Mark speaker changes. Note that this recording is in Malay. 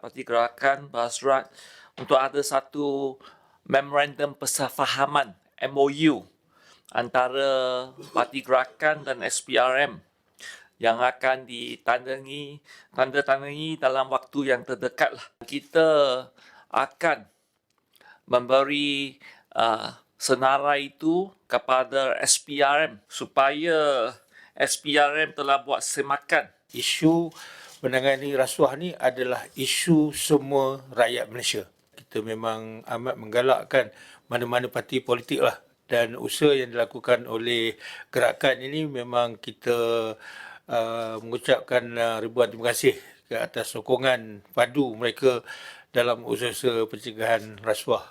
Speaker 1: Parti Gerakan Basrat untuk ada satu memorandum persefahaman MOU antara Parti Gerakan dan SPRM yang akan ditandai tanda tangani dalam waktu yang terdekat lah. Kita akan memberi uh, senarai itu kepada SPRM supaya SPRM telah buat semakan
Speaker 2: isu menangani rasuah ni adalah isu semua rakyat Malaysia. Kita memang amat menggalakkan mana-mana parti politik lah dan usaha yang dilakukan oleh gerakan ini memang kita uh, mengucapkan uh, ribuan terima kasih ke atas sokongan padu mereka dalam usaha pencegahan rasuah.